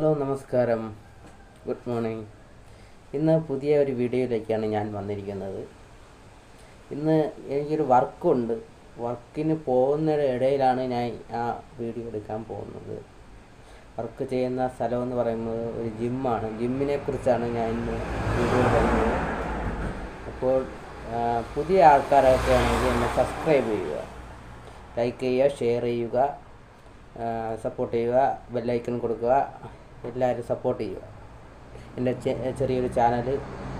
Hello നമസ്കാരം. Good morning. ഇന്ന് പുതിയ ഒരു വീഡിയോയിലേക്കാണ് ഞാൻ വന്നിരിക്കുന്നത്. ഇന്ന് എനിക്കൊരു വർക്കുണ്ട്. വർക്കിന് പോകുന്ന ഇടയിലാണ് ഞാൻ ആ വീഡിയോ എടുക്കാൻ പോകുന്നത്. വർക്ക് ചെയ്യുന്ന സ്ഥലം എന്ന് പറയുന്നത് ഒരു ജിമ്മാണ്. ജിമ്മിനെ കുറിച്ചാണ് ഞാൻ ഇന്ന് വീഡിയോ പറയുന്നത് അപ്പോൾ പുതിയ ആൾക്കാരൊക്കെ ആണെങ്കിൽ എന്നെ സബ്സ്ക്രൈബ് ചെയ്യുക. ലൈക്ക് ചെയ്യുക ഷെയർ ചെയ്യുക സപ്പോർട്ട് ചെയ്യുക ബെല്ലൈക്കൺ കൊടുക്കുക. എല്ലാവരും സപ്പോർട്ട് ചെയ്യുക. എന്റെ ചെറിയൊരു ചാനൽ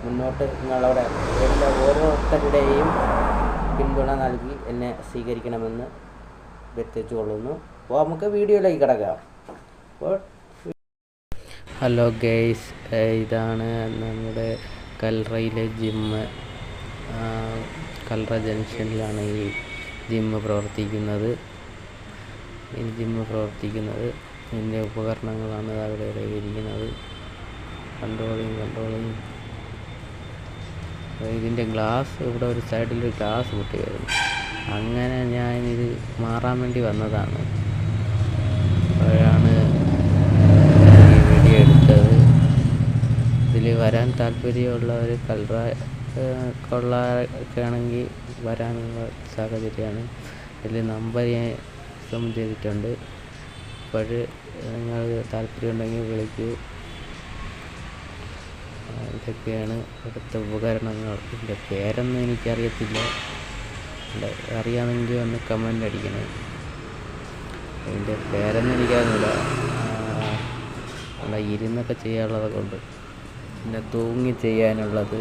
മുന്നോട്ട് നിങ്ങളവിടെ എല്ലാ ഓരോരുത്തരുടെയും പിന്തുണ നൽകി എന്നെ സ്വീകരിക്കണമെന്ന് വ്യക്തിച്ചു കൊള്ളുന്നു അപ്പോൾ നമുക്ക് വീഡിയോയിലേക്ക് കിടക്കാം. അപ്പോൾ ഹലോ ഗെയ്സ് ഇതാണ് നമ്മുടെ കൽറയിലെ ജിമ്മ് കൽറ ജംഗ്ഷനിലാണ് ഈ ജിമ്മ് പ്രവർത്തിക്കുന്നത്. ഈ ജിമ്മ് പ്രവർത്തിക്കുന്നത്. ഇതിന്റെ ഉപകരണങ്ങളാണ് അവിടെ ഇരിക്കുന്നത്. കൺട്രോളിങ് കൺട്രോളിങ് ഇതിന്റെ ഗ്ലാസ് ഇവിടെ ഒരു സൈഡിൽ ഒരു ഗ്ലാസ് പൊട്ടിയായിരുന്നു. അങ്ങനെ ഞാൻ ഇത് മാറാൻ വേണ്ടി വന്നതാണ്. അപ്പോഴാണ് ഈ വീഡിയോ എടുത്തത്. ഇതിൽ വരാൻ താല്പര്യമുള്ളവർ കൽറ കൊള്ളൊക്കെ ആണെങ്കിൽ വരാനുള്ള സാഹചര്യമാണ്. ഇതിൽ നമ്പർ ഞാൻ സം ചെയ്തിട്ടുണ്ട്. അപ്പോൾ നിങ്ങൾ താല്പര്യമുണ്ടെങ്കിൽ വിളിക്കൂ. ഇതൊക്കെയാണ് ഇവിടുത്തെ ഉപകരണങ്ങൾ. ഇതിന്റെ പേരൊന്നും എനിക്കറിയത്തില്ല. അറിയാമെങ്കിൽ ഒന്ന് കമന്റ് അടിക്കണം. അതിന്റെ പേരൊന്നും എനിക്കറിയില്ല അവിടെ ഇരുന്നൊക്കെ ചെയ്യാനുള്ളതൊക്കെ ഉണ്ട് പിന്നെ തൂങ്ങി ചെയ്യാനുള്ളത്.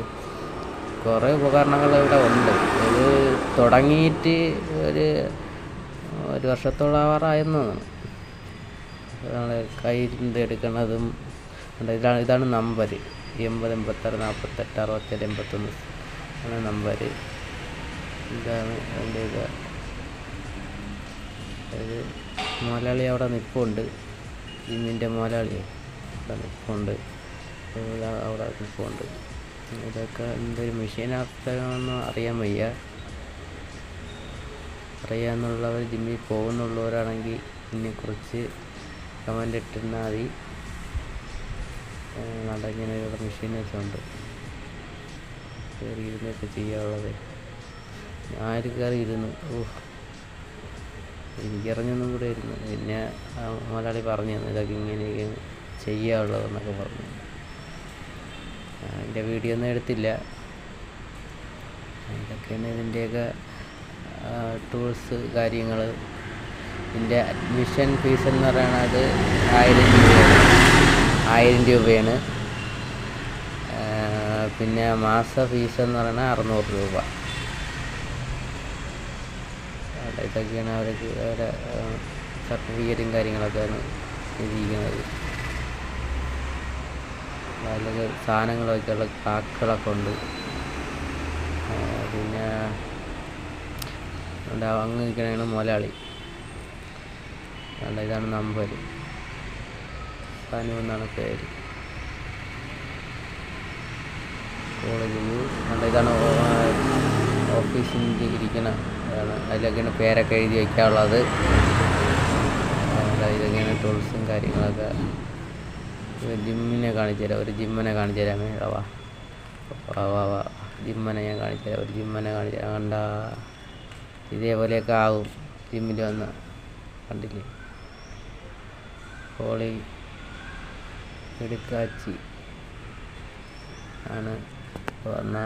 കുറേ ഉപകരണങ്ങൾ ഇവിടെ ഉണ്ട്. ഇത് തുടങ്ങിയിട്ട് ഒരു ഒരു വർഷത്തോളം ആവാറായെന്ന് തോന്നുന്നു. നമ്മളെ കയ്യിൽ എടുക്കുന്നതും ഇതാണ് ഇതാണ് നമ്പർ എൺപത് എൺപത്താറ് നാൽപ്പത്തെട്ട് അറുപത്തേഴ് എൺപത്തൊന്ന്. ആണ് നമ്പർ ഇതാണ് അതിന്റെ ഇത്. അതായത് മുതലാളി അവിടെ നിൽപ്പുണ്ട് ജിമ്മിന്റെ മുതലാളി അവിടെ നിൽപ്പുണ്ട് അവിടെ നിൽപ്പുണ്ട് ഇതൊക്കെ എന്തൊരു മെഷീൻ അർത്ഥമാണെന്ന് അറിയാൻ വയ്യ. അറിയാമെന്നുള്ളവർ ജിമ്മിൽ പോകുന്നുള്ളവരാണെങ്കിൽ ഇതിനെക്കുറിച്ച് കമന്റ് ഇട്ടിരുന്നാൽ മതി. നല്ല ഇങ്ങനെ ഇവിടെ മെഷീനൊക്കെ ഉണ്ട് കയറി ഇരുന്നൊക്കെ ചെയ്യാനുള്ളത്. ആര് കയറി ഇരുന്നു ഓ എനിക്കറിഞ്ഞൊന്നും കൂടെ ഇരുന്നു പിന്നെ മലയാളി പറഞ്ഞു തന്നു ഇതൊക്കെ ഇങ്ങനെയൊക്കെ ചെയ്യാനുള്ളതെന്നൊക്കെ പറഞ്ഞു. അതിന്റെ വീഡിയോ ഒന്നും എടുത്തില്ല. ഇതൊക്കെയാണ് ഇതിന്റെയൊക്കെ ടൂൾസ് കാര്യങ്ങൾ ഇതിന്റെ അഡ്മിഷൻ ഫീസ് എന്ന് പറയുന്നത് ആയിരം രൂപയാണ്. ആയിരം രൂപയാണ്. പിന്നെ മാസ ഫീസ് എന്ന് പറയുന്നത് അറുന്നൂറ് രൂപ. ഇതൊക്കെയാണ് അവർക്ക് അവരെ സർട്ടിഫിക്കറ്റും കാര്യങ്ങളൊക്കെയാണ് എഴുതിയിരിക്കുന്നത്. അതിലൊക്കെ സാധനങ്ങളൊക്കെയുള്ള കാക്കുകളൊക്കെ ഉണ്ട്. പിന്നെ അവിടെ അങ്ങ് നിൽക്കണതാണ് മുതലാളി. അതുകൊണ്ട് ഇതാണ് നമ്പർ. തനു എന്നാണ് പേര്. കോളേജിൽ അല്ല ഇതാണ് ഓഫീസിന്റെ ഇരിക്കണ അതിലൊക്കെയാണ് പേരൊക്കെ എഴുതി വയ്ക്കാനുള്ളത് അല്ല ഇതൊക്കെയാണ് ടൂൾസും കാര്യങ്ങളൊക്കെ. ജിമ്മിനെ കാണിച്ചു തരാം ഒരു ജിമ്മനെ കാണിച്ചു തരാം. വാ. ജിമ്മനെ ഞാൻ കാണിച്ചു തരാം ഒരു ജിമ്മനെ കാണിച്ചു തരാം. കണ്ട ഇതേപോലെയൊക്കെ ആവും ജിമ്മിൽ വന്ന് കണ്ടില്ലേ? ഹോളി എടുക്കാച്ചി ആണ് വന്ന